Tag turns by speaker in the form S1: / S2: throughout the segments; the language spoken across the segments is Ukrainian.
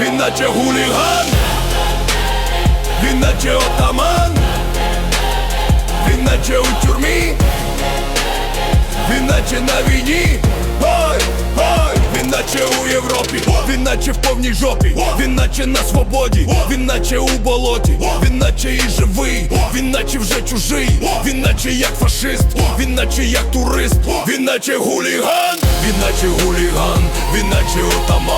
S1: він наче гуліган, він наче отаман, він наче у тюрмі, він наче на війні. Ой, ой, він наче у Європі, він наче в повній жопі, він наче на свободі, він наче у болоті, він наче і живий, він наче вже чужий, він наче як фашист, він наче як турист, він наче гуліган, він наче гуліган, він наче отаман,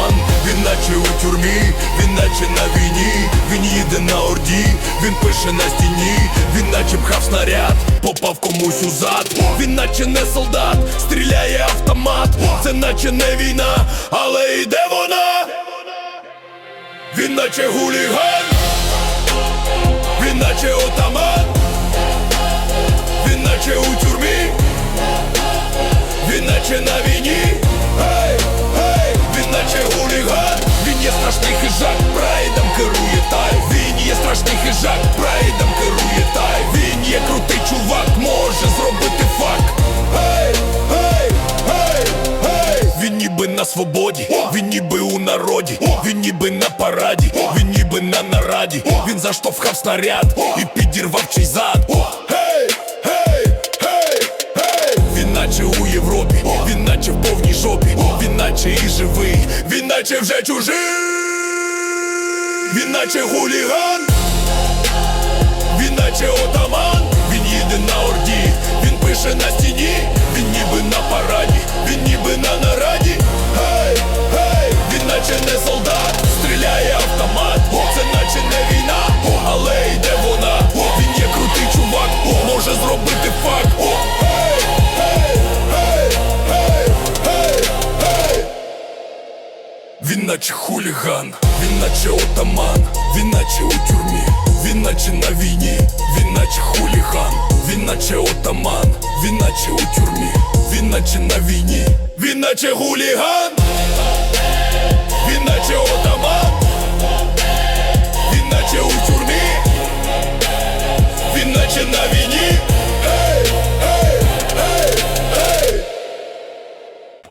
S1: наче у тюрмі, він наче на війні, він їде на орді, він пише на стіні, він наче пхав снаряд, попав комусь у зад, він наче не солдат, стріляє автомат, це наче не війна, але йде вона, він наче гуліган, страшний хижак, прайдом керує тай, він є крутий чувак, може зробити фак. Гей, гей, гей, гей, він ніби на свободі, він ніби у народі, він ніби на параді, він ніби на нараді, він заштовхав снаряд і підірвав чий зад. Гей, гей, гей, гей, він наче у Європі, він наче в повній жопі, він наче і живий, він наче вже чужий, він наче гуліган, він наче отаман, він їде на орді, він пише на стіні, він ніби на параді, він ніби на нараді. Гей, гей, він наче не солдат, стріляє автомат, це наче не війна, але йде вона, він є крутий чувак, може зробити факт. Він наче хуліган, він наче отаман, він наче у тюрмі, він наче на війні, він наче хуліган, він наче отаман, він наче у тюрмі, він наче на війні, він наче хуліган, він наче отаман.